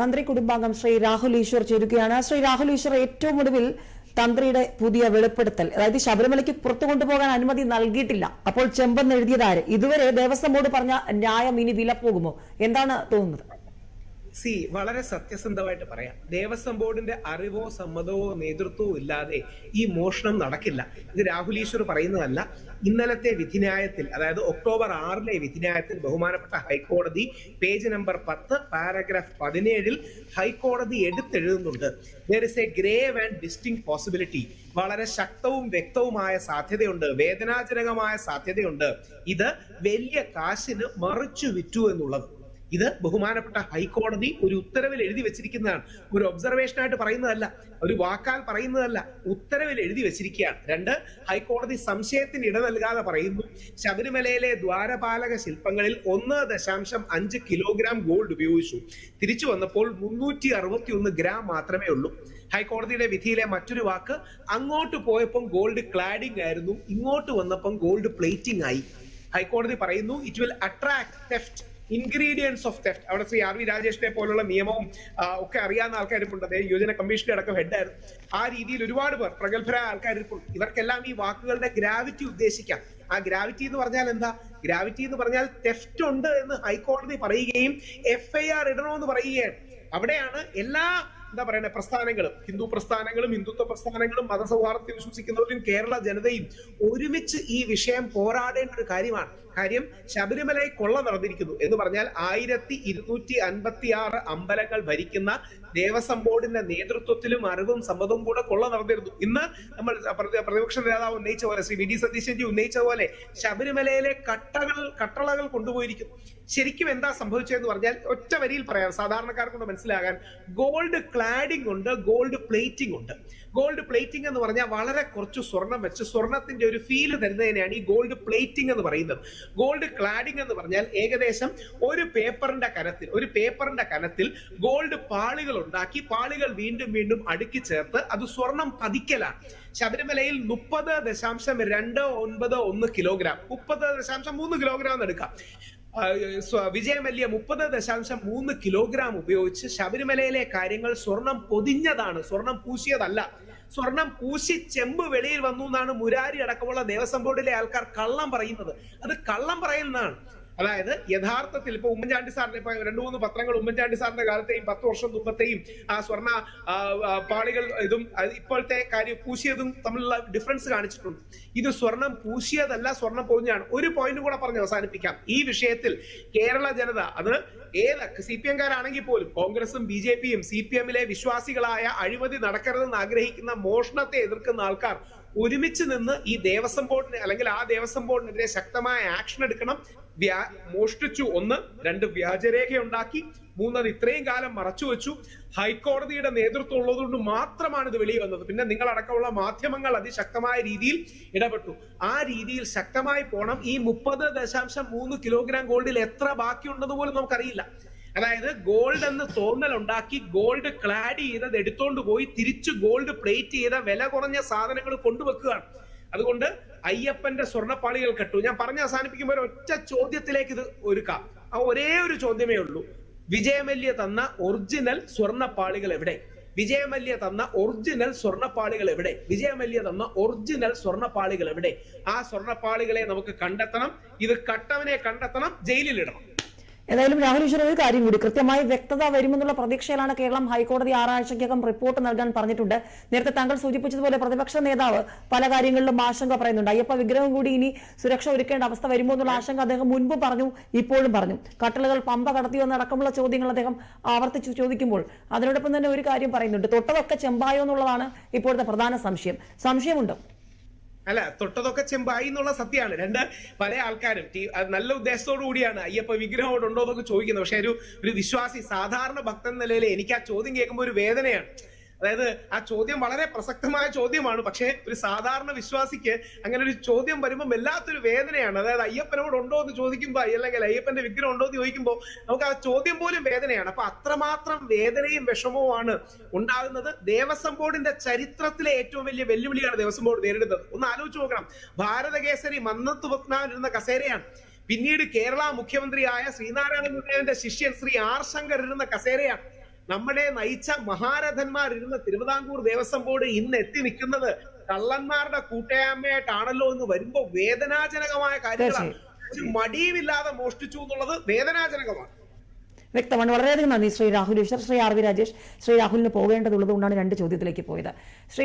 തന്ത്രി കുടുംബാംഗം ശ്രീ രാഹുൽ ഈശ്വർ ചേരുകയാണ്. ശ്രീ രാഹുൽ ഈശ്വർ ഏറ്റവും ഒടുവിൽ തന്ത്രിയുടെ പുതിയ വെളിപ്പെടുത്തൽ അതായത് ശബരിമലയ്ക്ക് പുറത്തു കൊണ്ടുപോകാൻ അനുമതി നൽകിയിട്ടില്ല. അപ്പോൾ ചെമ്പെന്ന് എഴുതിയതാര് ഇതുവരെ ദേവസ്വം ബോർഡ് പറഞ്ഞ ന്യായം ഇനി വില പോകുമോ? എന്താണ് തോന്നുന്നത്? സി വളരെ സത്യസന്ധമായിട്ട് പറയാം. ദേവസ്വം ബോർഡിന്റെ അറിവോ സമ്മതമോ നേതൃത്വവും ഇല്ലാതെ ഈ മോഷണം നടക്കില്ല. ഇത് രാഹുൽ ഈശ്വർ പറയുന്നതല്ല. ഇന്നലത്തെ വിധിന്യായത്തിൽ അതായത് ഒക്ടോബർ ആറിലെ വിധിന്യായത്തിൽ ബഹുമാനപ്പെട്ട ഹൈക്കോടതി പേജ് നമ്പർ പത്ത് പാരഗ്രാഫ് പതിനേഴിൽ ഹൈക്കോടതി എടുത്തെഴുതുന്നുണ്ട്. There is a grave and distinct possibility വളരെ ശക്തവും വ്യക്തവുമായ സാധ്യതയുണ്ട്. വേദനാജനകമായ സാധ്യതയുണ്ട്. ഇത് വലിയ കാശിന് മറിച്ചു വിറ്റു എന്നുള്ളത്. ഇത് ബഹുമാനപ്പെട്ട ഹൈക്കോടതി ഒരു ഉത്തരവിൽ എഴുതി വെച്ചിരിക്കുന്നതാണ്. ഒരു ഒബ്സർവേഷൻ ആയിട്ട് പറയുന്നതല്ല ഒരു വാക്കാൽ പറയുന്നതല്ല ഉത്തരവിൽ എഴുതി വെച്ചിരിക്കുകയാണ്. രണ്ട് ഹൈക്കോടതി സംശയത്തിന് ഇട നൽകാതെ പറയുന്നു ശബരിമലയിലെ ദ്വാരപാലക ശില്പങ്ങളിൽ ഒന്ന് ദശാംശം അഞ്ച് കിലോഗ്രാം ഗോൾഡ് ഉപയോഗിച്ചു. തിരിച്ചു വന്നപ്പോൾ മുന്നൂറ്റി അറുപത്തി ഒന്ന് ഗ്രാം മാത്രമേ ഉള്ളൂ. ഹൈക്കോടതിയുടെ വിധിയിലെ മറ്റൊരു വാക്ക് അങ്ങോട്ട് പോയപ്പം ഗോൾഡ് ക്ലാഡിംഗ് ആയിരുന്നു ഇങ്ങോട്ട് വന്നപ്പം ഗോൾഡ് പ്ലേറ്റിംഗ് ആയി. ഹൈക്കോടതി പറയുന്നു it will attract theft ingredients of theft അവിടെ ശ്രീ ആർ വി രാജേഷിനെ പോലുള്ള നിയമവും ഒക്കെ അറിയാവുന്ന ആൾക്കാരിപ്പുണ്ട്. അദ്ദേഹം യുവജന കമ്മീഷന്റെ അടക്കം ഹെഡായിരുന്നു ആ രീതിയിൽ ഒരുപാട് പേർ പ്രഗത്ഭരായ ആൾക്കാരിപ്പുണ്ട്. ഇവർക്കെല്ലാം ഈ വാക്കുകളുടെ ഗ്രാവിറ്റി ഉദ്ദേശിക്കാം. ആ ഗ്രാവിറ്റി എന്ന് പറഞ്ഞാൽ എന്താ? ഗ്രാവിറ്റി എന്ന് പറഞ്ഞാൽ തെഫ്റ്റ് ഉണ്ട് എന്ന് ഹൈക്കോടതി പറയുകയും എഫ്ഐആർ ഐ ആർ ഇടണമെന്ന് പറയുകയാണ്. അവിടെയാണ് എല്ലാ എന്താ പറയുന്നത് പ്രസ്ഥാനങ്ങളും ഹിന്ദു പ്രസ്ഥാനങ്ങളും ഹിന്ദുത്വ പ്രസ്ഥാനങ്ങളും മതസൗഹാർദ്ദത്തിൽ വിശ്വസിക്കുന്നവരും കേരള ജനതയും ഒരുമിച്ച് ഈ വിഷയം പോരാടേണ്ട ഒരു കാര്യമാണ്. കാര്യം ശബരിമലയിൽ കൊള്ള നടന്നിരിക്കുന്നു എന്ന് പറഞ്ഞാൽ ആയിരത്തി ഇരുന്നൂറ്റി അൻപത്തി ആറ് അമ്പലങ്ങൾ ഭരിക്കുന്ന ദേവസ്വം ബോർഡിന്റെ നേതൃത്വത്തിലും അറിവും സമ്മതവും കൂടെ കൊള്ള നടന്നിരുന്നു ഇന്ന് നമ്മൾ പ്രതി- പ്രതിപക്ഷ നേതാവ് ഉന്നയിച്ച പോലെ ശ്രീ വി ഡി സതീശൻജി ഉന്നയിച്ച പോലെ ശബരിമലയിലെ കട്ടകൾ കട്ടളകൾ കൊണ്ടുപോയിരിക്കുന്നു ശരിക്കും എന്താ സംഭവിച്ചതെന്ന് പറഞ്ഞാൽ ഒറ്റ വരിയിൽ പറയാം. സാധാരണക്കാർക്കൊണ്ട് മനസ്സിലാകാൻ ഗോൾഡ് ക്ലാഡിംഗ് ഉണ്ട് ഗോൾഡ് പ്ലേറ്റിംഗ് ഉണ്ട്. ഗോൾഡ് പ്ലേറ്റിംഗ് എന്ന് പറഞ്ഞാൽ വളരെ കുറച്ച് സ്വർണം വെച്ച് സ്വർണത്തിന്റെ ഒരു ഫീൽ തരുന്നതിനെയാണ് ഈ ഗോൾഡ് പ്ലേറ്റിംഗ് എന്ന് പറയുന്നത്. ഗോൾഡ് ക്ലാഡിംഗ് എന്ന് പറഞ്ഞാൽ ഏകദേശം ഒരു പേപ്പറിന്റെ കനത്തിൽ ഒരു പേപ്പറിന്റെ കനത്തിൽ ഗോൾഡ് പാളികൾ ഉണ്ടാക്കി പാളികൾ വീണ്ടും വീണ്ടും അടുക്കി ചേർത്ത് അത് സ്വർണം പതിക്കലാണ്. ശബരിമലയിൽ മുപ്പത് ദശാംശം രണ്ട് ഒൻപത് ഒന്ന് കിലോഗ്രാം മുപ്പത് ദശാംശം മൂന്ന് കിലോഗ്രാം എന്ന് എടുക്കാം. വിജയമല്യ മുപ്പത് ദശാംശം മൂന്ന് കിലോഗ്രാം ഉപയോഗിച്ച് ശബരിമലയിലെ കാര്യങ്ങൾ സ്വർണം പൊതിഞ്ഞതാണ് സ്വർണം പൂശിയതല്ല. സ്വർണം പൂശി ചെമ്പ് വെളിയിൽ വന്നു എന്നാണ് മുരാരി അടക്കമുള്ള ദേവസ്വം ബോർഡിലെ ആൾക്കാർ കള്ളം പറയുന്നത്. അത് കള്ളം പറയുന്നതാണ്. അതായത് യഥാർത്ഥത്തിൽ ഇപ്പൊ ഉമ്മൻചാണ്ടി സാറിന്റെ ഇപ്പൊ രണ്ടു മൂന്ന് പത്രങ്ങൾ ഉമ്മൻചാണ്ടി സാറിന്റെ കാലത്തെയും പത്ത് വർഷം മുമ്പത്തെയും ആ സ്വർണ പാളികൾ ഇതും ഇപ്പോഴത്തെ കാര്യം പൂശിയതും തമ്മിലുള്ള ഡിഫറൻസ് കാണിച്ചിട്ടുണ്ട്. ഇത് സ്വർണം പൂശിയതല്ല സ്വർണം പൊതിഞ്ഞാണ് ഒരു പോയിന്റ് കൂടെ പറഞ്ഞ് അവസാനിപ്പിക്കാം. ഈ വിഷയത്തിൽ കേരള ജനത അത് ഏത് സി പി എംകാരാണെങ്കിൽ പോലും കോൺഗ്രസും ബി ജെ പിയും സി പി എമ്മിലെ വിശ്വാസികളായ അഴിമതി നടക്കരുതെന്ന് ആഗ്രഹിക്കുന്ന മോഷണത്തെ എതിർക്കുന്ന ആൾക്കാർ ഒരുമിച്ച് നിന്ന് ഈ ദേവസ്വം ബോർഡിന് അല്ലെങ്കിൽ ആ ദേവസ്വം ബോർഡിനെതിരെ ശക്തമായ ആക്ഷൻ എടുക്കണം. വ്യാ മോഷ്ടിച്ചു. ഒന്ന് രണ്ട് വ്യാജരേഖ ഉണ്ടാക്കി മൂന്നത് ഇത്രയും കാലം മറച്ചു വെച്ചു. ഹൈക്കോടതിയുടെ നേതൃത്വം ഉള്ളതുകൊണ്ട് മാത്രമാണ് ഇത് വെളിയിൽ വന്നത്. പിന്നെ നിങ്ങളടക്കമുള്ള മാധ്യമങ്ങൾ അതിശക്തമായ രീതിയിൽ ഇടപെട്ടു. ആ രീതിയിൽ ശക്തമായി പോണം. ഈ മുപ്പത് ദശാംശം മൂന്ന് കിലോഗ്രാം ഗോൾഡിൽ എത്ര ബാക്കിയുണ്ടെന്ന് പോലും നമുക്കറിയില്ല. അതായത് ഗോൾഡ് എന്ന് തോന്നൽ ഉണ്ടാക്കി ഗോൾഡ് ക്ലാഡ് ചെയ്തത് എടുത്തോണ്ട് പോയി തിരിച്ച് ഗോൾഡ് പ്ലേറ്റ് ചെയ്ത വില കുറഞ്ഞ സാധനങ്ങൾ കൊണ്ടുവെക്കുകയാണ്. അതുകൊണ്ട് അയ്യപ്പന്റെ സ്വർണപ്പാളികൾ കെട്ടു. ഞാൻ പറഞ്ഞ് അവസാനിപ്പിക്കുമ്പോൾ ഒറ്റ ചോദ്യത്തിലേക്ക് ഇത് ഒരുക്കാം. ആ ഒരേ ഒരു ചോദ്യമേ ഉള്ളൂ. വിജയമല്യ തന്ന ഒറിജിനൽ സ്വർണപ്പാളികൾ എവിടെ? വിജയമല്യ തന്ന ഒറിജിനൽ സ്വർണപ്പാളികൾ എവിടെ? വിജയമല്യ തന്ന ഒറിജിനൽ സ്വർണപ്പാളികൾ എവിടെ? ആ സ്വർണപ്പാളികളെ നമുക്ക് കണ്ടെത്തണം. ഇത് കട്ടവനെ കണ്ടെത്തണം ജയിലിലിടണം. ഏതായാലും രാഹുൽ ഈശ്വർ ഒരു കാര്യം കൂടി കൃത്യമായി വ്യക്തത വരുമെന്നുള്ള പ്രതീക്ഷയിലാണ് കേരളം ഹൈക്കോടതി ആറാഴ്ചയ്ക്കകം റിപ്പോർട്ട് നൽകാൻ പറഞ്ഞിട്ടുണ്ട്. നേരത്തെ താങ്കൾ സൂചിപ്പിച്ചതുപോലെ പ്രതിപക്ഷ നേതാവ് പല കാര്യങ്ങളിലും ആശങ്ക പറയുന്നുണ്ട്. അയ്യപ്പ വിഗ്രഹം കൂടി ഇനി സുരക്ഷ ഒരുക്കേണ്ട അവസ്ഥ വരുമോ എന്നുള്ള ആശങ്ക അദ്ദേഹം മുൻപ് പറഞ്ഞു ഇപ്പോഴും പറഞ്ഞു. കട്ടലുകൾ പമ്പ കടത്തിയോ എന്നടക്കമുള്ള ചോദ്യങ്ങൾ അദ്ദേഹം ആവർത്തിച്ച് ചോദിക്കുമ്പോൾ അതിനോടൊപ്പം തന്നെ ഒരു കാര്യം പറയുന്നുണ്ട്. തൊട്ടതൊക്കെ ചെമ്പായോ എന്നുള്ളതാണ് ഇപ്പോഴത്തെ പ്രധാന സംശയം. സംശയമുണ്ടോ? അല്ല തൊട്ടതൊക്കെ ചെമ്പായി എന്നുള്ള സത്യമാണ്. രണ്ട് പല ആൾക്കാരും നല്ല ഉദ്ദേശത്തോടു കൂടിയാണ് അയ്യപ്പ വിഗ്രഹം അവിടെ ഉണ്ടോ എന്നൊക്കെ ചോദിക്കുന്നത്. പക്ഷെ ഒരു ഒരു വിശ്വാസി സാധാരണ ഭക്തൻ നിലയിൽ എനിക്ക് ആ ചോദ്യം കേൾക്കുമ്പോൾ ഒരു വേദനയാണ്. അതായത് ആ ചോദ്യം വളരെ പ്രസക്തമായ ചോദ്യമാണ്. പക്ഷേ ഒരു സാധാരണ വിശ്വാസിക്ക് അങ്ങനെ ഒരു ചോദ്യം വരുമ്പോൾ വല്ലാത്തൊരു വേദനയാണ്. അതായത് അയ്യപ്പനോട് ഉണ്ടോ എന്ന് ചോദിക്കുമ്പോൾ അല്ലെങ്കിൽ അയ്യപ്പന്റെ വിഗ്രഹം ഉണ്ടോ എന്ന് ചോദിക്കുമ്പോൾ നമുക്ക് ആ ചോദ്യം പോലും വേദനയാണ്. അപ്പൊ അത്രമാത്രം വേദനയും വിഷമവുമാണ് ഉണ്ടാകുന്നത്. ദേവസ്വം ബോർഡിന്റെ ചരിത്രത്തിലെ ഏറ്റവും വലിയ വെല്ലുവിളിയാണ് ദേവസ്വം ബോർഡ് നേരിടുന്നത്. ഒന്ന് ആലോചിച്ച് നോക്കണം. ഭാരതകേസരി മന്നത്ത് പത്മനാഭൻ കസേരയാണ്. പിന്നീട് കേരള മുഖ്യമന്ത്രിയായ ശ്രീനാരായണ ഗുരുദേവന്റെ ശിഷ്യൻ ശ്രീ ആർ ശങ്കർ ഇരുന്ന കസേരയാണ്. നമ്മളെ നയിച്ച മഹാരഥന്മാർ ഇരുന്ന തിരുവിതാംകൂർ ദേവസ്വം ബോർഡ് ഇന്ന് എത്തി നിൽക്കുന്നത് കള്ളന്മാരുടെ കൂട്ടായ്മയായിട്ടാണല്ലോ എന്ന് വരുമ്പോ വേദനാജനകമായ കാര്യങ്ങളാണ്. ഒരു മടിയുമില്ലാതെ മോഷ്ടിച്ചു എന്നുള്ളത് വേദനാജനകമാണ്. വ്യക്തമാണ്. വളരെയധികം നന്ദി. Shri Rahul Easwar Shri R V Rajesh. Shri രാഹുലിന് പോകേണ്ടതുള്ളത് കൊണ്ടാണ് രണ്ട് ചോദ്യത്തിലേക്ക് പോയത്. ശ്രീ